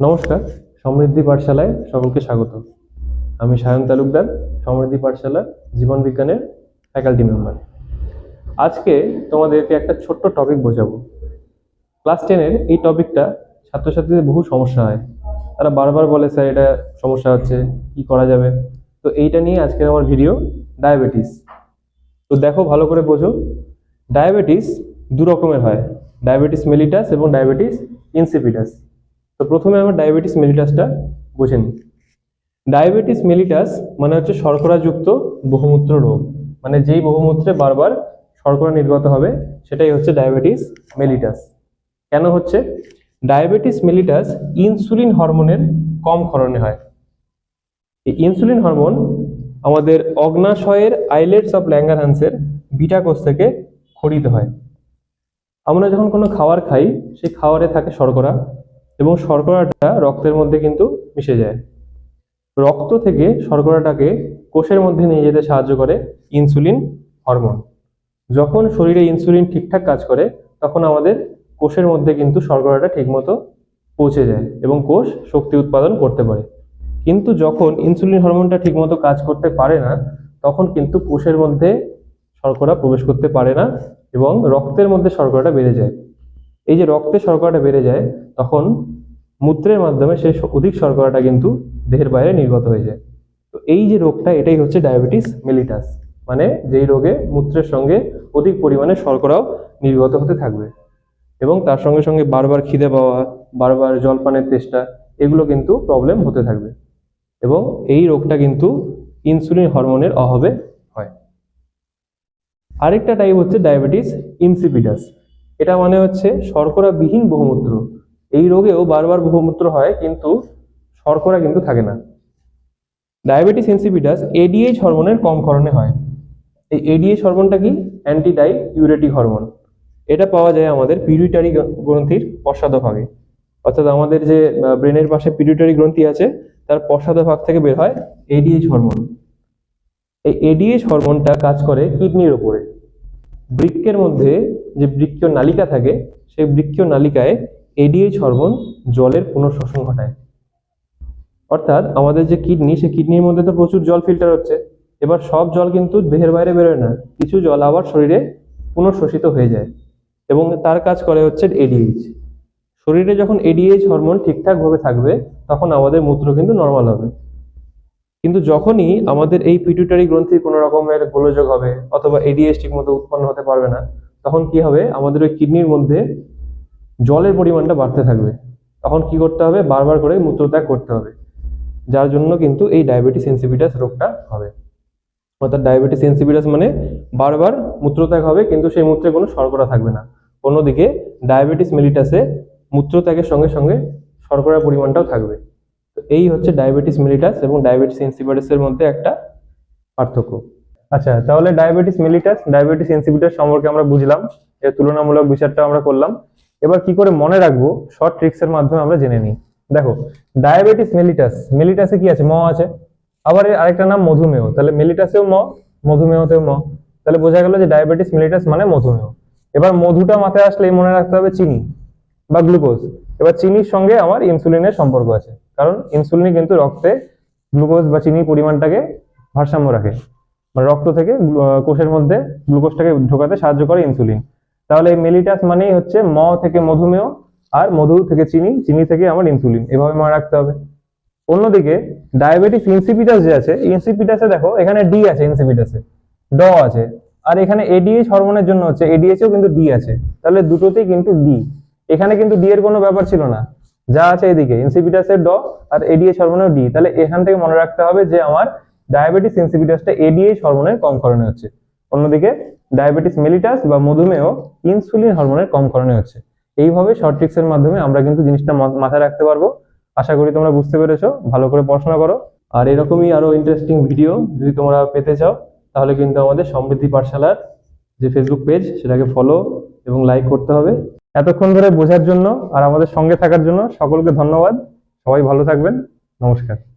নমস্কার, সমৃদ্ধি পাঠশালায় সকলকে স্বাগত। আমি সায়ন তালুকদার, সমৃদ্ধি পাঠশালা জীবন বিজ্ঞানের ফ্যাকাল্টি মেম্বার আজকে তোমাদেরকে একটা ছোট্ট টপিক বোঝাবো। ক্লাস টেনের এই টপিকটা ছাত্রছাত্রীদের বহু সমস্যা হয়। তারা বারবার বলে, স্যার, এটা সমস্যা হচ্ছে, কি করা যাবে? তো এইটা নিয়ে আজকের আমার ভিডিও ডায়াবেটিস তো দেখো, ভালো করে বোঝো। ডায়াবেটিস দু রকমের হয়। ডায়াবেটিস মেলিটাস এবং ডায়াবেটিস ইনসিপিটাস তো প্রথমে আমরা ডায়াবেটিস মেলিটাসটা বুঝে নিই। ডায়াবেটিস মেলিটাস মানে হচ্ছে শর্করাযুক্ত বহুমূত্র রোগ। মানে যেই বহুমূত্রে বারবার শর্করা নির্গত হবে, সেটাই হচ্ছে ডায়াবেটিস মেলিটাস কেন হচ্ছে? ডায়াবেটিস মেলিটাস ইনসুলিন হরমোনের কম ক্ষরণে হয়। এই ইনসুলিন হরমোন আমাদের অগ্নাশয়ের আইলেটস অফ ল্যাঙ্গারহান্সের বিটা কোষ থেকে খরিত হয়। আমরা যখন কোনো খাবার খাই, সেই খাবারে থাকে শর্করা। এবং শর্করাটা রক্তের মধ্যে কিন্তু মিশে যায়। রক্ত থেকে শর্করাটাকে কোষের মধ্যে নিয়ে যেতে সাহায্য করে ইনসুলিন হরমোন। যখন শরীরে ইনসুলিন ঠিকঠাক কাজ করে, তখন আমাদের কোষের মধ্যে কিন্তু শর্করাটা ঠিকমতো পৌঁছে যায় এবং কোষ শক্তি উৎপাদন করতে পারে। কিন্তু যখন ইনসুলিন হরমোনটা ঠিকমতো কাজ করতে পারে না, তখন কিন্তু কোষের মধ্যে শর্করা প্রবেশ করতে পারে না এবং রক্তের মধ্যে শর্করাটা বেড়ে যায়। এই যে রক্তে শর্করাটা বেড়ে যায়, তখন মূত্রের মাধ্যমে সেই অধিক শর্করাটা কিন্তু দেহের বাইরে নির্গত হয়ে যায়। তো এই যে রোগটা, এটাই হচ্ছে ডায়াবেটিস মেলিটাস। মানে যেই রোগে মূত্রের সঙ্গে অধিক পরিমাণে শর্করাও নির্গত হতে থাকবে। এবং তার সঙ্গে সঙ্গে বারবার খিদে পাওয়া, বারবার জলপানের চেষ্টা এগুলো কিন্তু প্রবলেম হতে থাকবে। এবং এই রোগটা কিন্তু ইনসুলিন হরমোনের অভাবে হয়। আরেকটা টাইপ হচ্ছে ডায়াবেটিস ইনসিপিটাস এটা মানে হচ্ছে শর্করাবিহীন বহুমূত্র। এই রোগেও বারবার বহুমূত্র হয়, কিন্তু শর্করা কিন্তু থাকে না। ডায়াবেটিস ইনসিপিটাস এডিএইচ হরমোনের কম করণে হয়। এই এডিএইচ হরমোনটা কি? Anti diuretic hormone. এটা পাওয়া যায় আমাদের পিউরিটারি গ্রন্থির পশ্চাদভাগে অর্থাৎ আমাদের যে ব্রেনের পাশে পিউরিটারি গ্রন্থি আছে, তার পশ্চাদভাগ থেকে বের হয় এডিএইচ হরমোন। এই এডিএইচ হরমোনটা কাজ করে কিডনির ওপরে। বৃক্কের মধ্যে যে বৃক্কীয় নালিকা থাকে, সেই বৃক্কীয় নালিকায় এডিএইচ হরমোন জলের পুনঃশোষণ ঘটায়। অর্থাৎ আমাদের যে কিডনি, সেই কিডনির মধ্যে তো প্রচুর জল ফিল্টার হচ্ছে। এবার সব জল কিন্তু দেহের বাইরে বেরোয় না, কিছু জল আবার শরীরে পুনঃশোষিত হয়ে যায় এবং তার কাজ করে হচ্ছে এডিএইচ শরীরে যখন এডিএইচ হরমোন ঠিকঠাক ভাবে থাকবে, তখন আমাদের মূত্র কিন্তু নর্মাল হবে। কিন্তু যখনই আমাদের এই পিটুটারি গ্রন্থির কোনো রকমের গোলযোগ হবে অথবা এডিএস ঠিক মতো উৎপন্ন হতে পারবে না, তখন কি হবে? আমাদের ওই কিডনির মধ্যে জলের পরিমাণটা বাড়তে থাকবে। তখন কি করতে হবে? বারবার করে মূত্রত্যাগ করতে হবে, যার জন্য কিন্তু এই ডায়াবেটিস ইনসিপিটাস রোগটা হবে। অর্থাৎ ডায়াবেটিস ইনসিপিটাস মানে বারবার মূত্রত্যাগ হবে, কিন্তু সেই মূত্রে কোনো শর্করা থাকবে না। অন্যদিকে ডায়াবেটিস মেলিটাসে মূত্রত্যাগের সঙ্গে সঙ্গে শর্করার পরিমাণটাও থাকবে। এই হচ্ছে ডায়াবেটিস মেলিটাস এবং ডায়াবেটিস ইনসিপিটাসের মধ্যে একটা পার্থক্য। আচ্ছা তাহলে ডায়াবেটিস মেলিটাস ডায়াবেটিস ইনসিপিটাস সম্পর্কে আমরা বুঝলাম, এর তুলনামূলক বিচারটা আমরা করলাম। এবার কি করে মনে রাখব শর্ট ট্রিক্স এর মাধ্যমে আমরা জেনে নিই। দেখো ডায়াবেটিস মেলিটাস মেলিটাসে কি আছে? ম আছে। আবার এর আরেকটা নাম মধুমেহ। তাহলে মেলিটাসেও ম, মধুমেহতেও ম। তাহলে বোঝা গেল যে ডায়াবেটিস মেলিটাস মানে মধুমেহ। এবার মধুটা মাথায় আসলে মনে রাখতে হবে চিনি বা গ্লুকোজ এবার চিনির সঙ্গে আমার ইনসুলিনের সম্পর্ক আছে। কারণ ইনসুলিন কিন্তু রক্তে গ্লুকোজ বা চিনির পরিমাণটাকে ভারসাম্য রাখে। মানে রক্ত থেকে কোষের মধ্যে গ্লুকোজটাকে ঢোকাতে সাহায্য করে ইনসুলিন তাহলে এই মেলিটাস মানেই হচ্ছে ম থেকে মধুমেহ আর মধু থেকে চিনি চিনি থেকে আমার ইনসুলিন এভাবে মনে রাখতে হবে। অন্যদিকে ডায়াবেটিস ইনসিপিটাস যে আছে ইনসিপিটাসে দেখো, এখানে ডি আছে ইনসিপিটাসে ড আছে। আর এখানে এডিএইচ হরমোনের জন্য হচ্ছে এডিএইচ কিন্তু ডি আছে। তাহলে দুটোতেই কিন্তু ডি এখানে কিন্তু ডি এর কোনো ব্যাপার ছিল না। যা আছে এদিকে ইনসিপিটাসের ড আর এডিএইচ হরমোনের ডি তাহলে এখান থেকে মনে রাখতে হবে যে আমার ডায়াবেটিস ইনসিপিটাসটা এডিএইচ হরমোনের কম করণে হচ্ছে। অন্যদিকে ডায়াবেটিস মেলিটাস বা মধুমেহ ইনসুলিন হরমোনের কম করণে হচ্ছে। এইভাবে শর্ট ট্রিক্স এর মাধ্যমে আমরা কিন্তু জিনিসটা মাথায় রাখতে পারব। আশা করি তোমরা বুঝতে পেরেছ। ভালো করে পড়াশোনা করো। আর এরকমই আরও ইন্টারেস্টিং ভিডিও যদি তোমরা পেতে চাও, তাহলে কিন্তু আমাদের সমৃদ্ধি পাঠশালার যে ফেসবুক পেজ সেটাকে ফলো এবং লাইক করতে হবে। এতক্ষণ ধরে বোঝার জন্য আর আমাদের সঙ্গে থাকার জন্য সকলকে ধন্যবাদ। সবাই ভালো থাকবেন। নমস্কার।